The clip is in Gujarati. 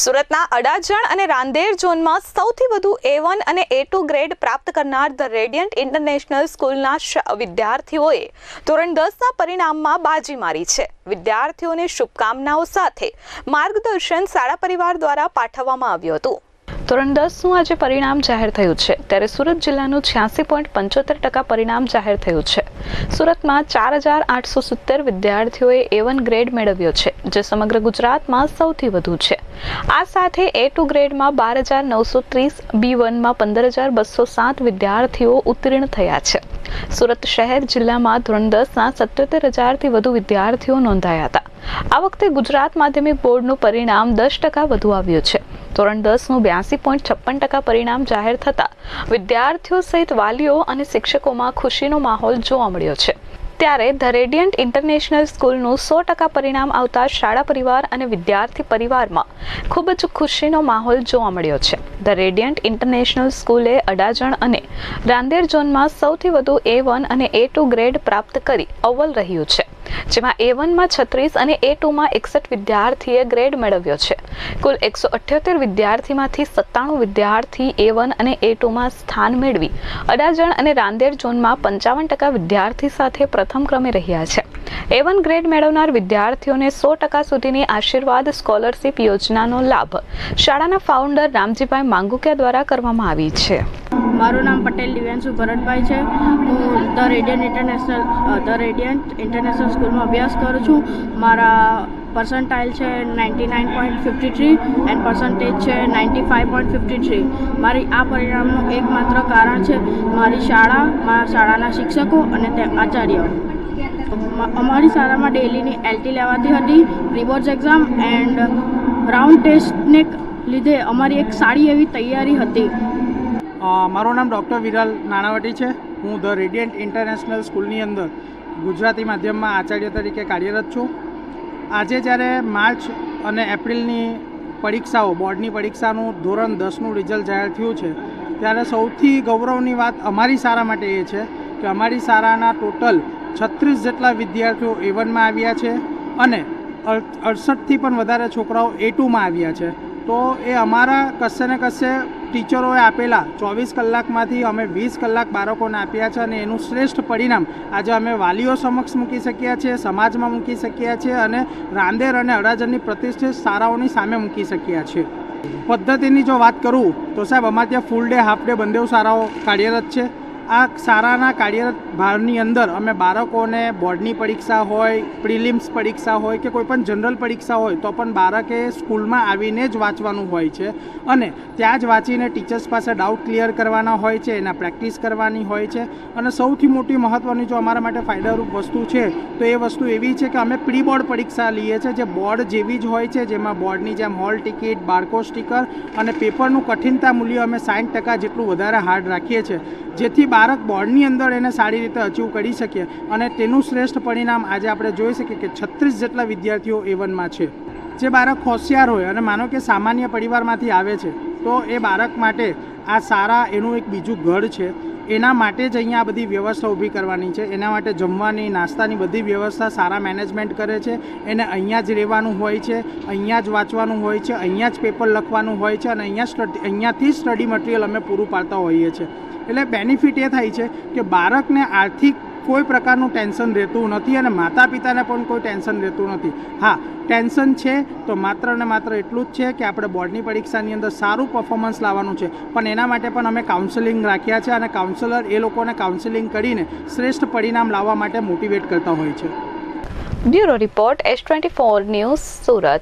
સુરતના અડાજણ અને રાંદેર ઝોનમાં સૌથી વધુ એ વન અને એ ટુ ગ્રેડ પ્રાપ્ત કરનાર ધ રેડિયન્ટ ઇન્ટરનેશનલ સ્કૂલના વિદ્યાર્થીઓએ ધોરણ દસના પરિણામમાં બાજી મારી છે. વિદ્યાર્થીઓને શુભકામનાઓ સાથે માર્ગદર્શન શાળા પરિવાર દ્વારા પાઠવવામાં આવ્યું હતું. ધોરણ દસનું આજે પરિણામ જાહેર થયું છે. ત્યારે સુરત જિલ્લાનું છ્યાસી પોઈન્ટ પંચોતેર ટકા પરિણામ જાહેર થયું છે. સુરતમાં ચાર હજાર આઠસો સિત્તેર વિદ્યાર્થીઓએ એ વન ગ્રેડ મેળવ્યો છે, જે સમગ્ર ગુજરાતમાં સૌથી વધુ છે. આ સાથે એ ટુ ગ્રેડમાં બાર હજાર નવસો ત્રીસ બી વનમાં પંદર હજાર બસો સાત વિદ્યાર્થીઓ ઉત્તીર્ણ થયા છે. સુરત શહેર જિલ્લામાં ધોરણ દસના સત્યોતેર હજારથી વધુ વિદ્યાર્થીઓ નોંધાયા હતા. આ વખતે ગુજરાત માધ્યમિક બોર્ડનું પરિણામ દસ ટકા વધુ આવ્યું છે. ધોરણ દસનું બ્યાસી પોઈન્ટ છપ્પન ટકા પરિણામ જાહેર થતાં વિદ્યાર્થીઓ સહિત વાલીઓ અને શિક્ષકોમાં ખુશીનો માહોલ જોવા મળ્યો છે. ત્યારે ધ રેડિયન્ટ ઇન્ટરનેશનલ સ્કૂલનું સો ટકા પરિણામ આવતા શાળા પરિવાર અને વિદ્યાર્થી પરિવારમાં ખૂબ જ ખુશીનો માહોલ જોવા મળ્યો છે. ધ રેડિયન્ટ ઇન્ટરનેશનલ સ્કૂલે અડાજણ અને રાંદેર ઝોનમાં સૌથી વધુ એ વન અને એ ટુ ગ્રેડ પ્રાપ્ત કરી અવ્વલ રહ્યું છે. જેમાં એ વનમાં છત્રીસ અને એ ટુમાં એકસઠ વિદ્યાર્થીએ ગ્રેડ મેળવ્યો છે. કુલ એકસો અઠ્યોતેર વિદ્યાર્થીમાંથી સત્તાણું વિદ્યાર્થી એ વન અને એ ટુમાં સ્થાન મેળવી અડાજણ અને રાંદેર ઝોનમાં પંચાવન ટકા વિદ્યાર્થી સાથે પ્રથમ ક્રમે રહ્યા છે. એ વન ગ્રેડ મેળવનાર વિદ્યાર્થીઓને સો ટકા સુધીની આશીર્વાદ સ્કોલરશિપ યોજનાનો લાભ શાળાના ફાઉન્ડર રામજીભાઈ માંગુકિયા દ્વારા કરવામાં આવી છે. મારું નામ પટેલ દિવ્યાંશુ ભરતભાઈ છે. હું the radiant international the radiant international સ્કૂલમાં અભ્યાસ કરું છું. મારા પર્સન્ટાઇલ છે ninety nine point fifty three and percentage છે ninety five point fifty three. મારી આ પરિણામનું એકમાત્ર કારણ છે મારી શાળા, મારા શાળાના શિક્ષકો અને તે આચાર્યો. અમારી શાળામાં ડેલીની એલટી લેવાતી હતી પ્રીબોર્ડ્સ એક્ઝામ એન્ડ રાઉન્ડ ટેસ્ટને લીધે અમારી એક સારી એવી તૈયારી હતી. મારું નામ ડૉક્ટર વિરલ નાણાવટી છે. હું ધ રેડિયન્ટ ઇન્ટરનેશનલ સ્કૂલની અંદર ગુજરાતી માધ્યમમાં આચાર્ય તરીકે કાર્યરત છું. આજે જ્યારે માર્ચ અને એપ્રિલની પરીક્ષાઓ, બોર્ડની પરીક્ષાનું ધોરણ દસનું રિઝલ્ટ જાહેર થયું છે, ત્યારે સૌથી ગૌરવની વાત અમારી શાળા માટે એ છે કે અમારી શાળાના ટોટલ છત્રીસ જેટલા વિદ્યાર્થીઓ એ વનમાં આવ્યા છે અને અડ- અડસઠથી પણ વધારે છોકરાઓ એ ટુમાં આવ્યા છે. તો એ અમારા કશે ને કશે ટીચરોએ આપેલા ચોવીસ કલાકમાંથી અમે વીસ કલાક બાળકોને આપ્યા છે અને એનું શ્રેષ્ઠ પરિણામ આજે અમે વાલીઓ સમક્ષ મૂકી શક્યા છીએ, સમાજમાં મૂકી શક્યા છીએ અને રાંદેર અને અડાજણની પ્રતિષ્ઠિત શાળાઓની સામે મૂકી શક્યા છીએ. પદ્ધતિની જો વાત કરું તો સાહેબ, અમારે ત્યાં ફૂલ ડે હાફ ડે બંને શાળાઓ કાર્યરત છે. આ શાળાના કાર્યરત ભારની અંદર અમે બાળકોને બોર્ડની પરીક્ષા હોય, પ્રિલિમ્સ પરીક્ષા હોય કે કોઈ પણ જનરલ પરીક્ષા હોય તો પણ બાળકે સ્કૂલમાં આવીને જ વાંચવાનું હોય છે. અને ત્યાં જ વાંચીને ટીચર્સ પાસે ડાઉટ ક્લિયર કરવાના હોય છે, એના પ્રેક્ટિસ કરવાની હોય છે. અને સૌથી મોટી મહત્ત્વની જો અમારા માટે ફાયદારૂપ વસ્તુ છે, તો એ વસ્તુ એવી છે કે અમે પ્રી બોર્ડ પરીક્ષા લઈએ છીએ જે બોર્ડ જેવી જ હોય છે, જેમાં બોર્ડની જેમ હોલ ટિકિટ, બારકો સ્ટીકર અને પેપરનું કઠિનતા મૂલ્ય અમે સાઠ ટકા જેટલું વધારે હાર્ડ રાખીએ છીએ. જેથી બાળક બોર્ડની અંદર એને સારી રીતે અચીવ કરી શકીએ. અને તેનું શ્રેષ્ઠ પરિણામ આજે આપણે જોઈ શકીએ કે છત્રીસ જેટલા વિદ્યાર્થીઓ એવનમાં છે. જે બાળક હોશિયાર હોય અને માનો કે સામાન્ય પરિવારમાંથી આવે છે, તો એ બાળક માટે આ સારા એનું એક બીજું ઘર છે. એના માટે જ અહીંયા બધી વ્યવસ્થા ઊભી કરવાની છે. એના માટે જમવાની, નાસ્તાની બધી વ્યવસ્થા સારા મેનેજમેન્ટ કરે છે. એને અહીંયા જ રહેવાનું હોય છે, અહીંયા જ વાંચવાનું હોય છે, અહીંયા જ પેપર લખવાનું હોય છે અને અહીંયા સ્ટડી અહીંયાથી સ્ટડી મટીરિયલ અમે પૂરું પાડતા હોઈએ છીએ. એટલે બેનિફિટ એ થાય છે કે બાળકને આર્થિક કોઈ પ્રકારનું ટેન્શન રહેતું નથી અને માતા પિતાને પણ કોઈ ટેન્શન રહેતું નથી. હા ટેન્શન છે તો માત્ર ને માત્ર એટલું જ છે કે આપણે બોર્ડની પરીક્ષાની અંદર સારું પરફોર્મન્સ લાવવાનું છે. પણ એના માટે પણ અમે કાઉન્સેલિંગ રાખ્યા છે અને કાઉન્સેલર એ લોકોને કાઉન્સેલિંગ કરીને શ્રેષ્ઠ પરિણામ લાવવા માટે મોટિવેટ કરતા હોય છે. Bureau report S twenty four news Surat.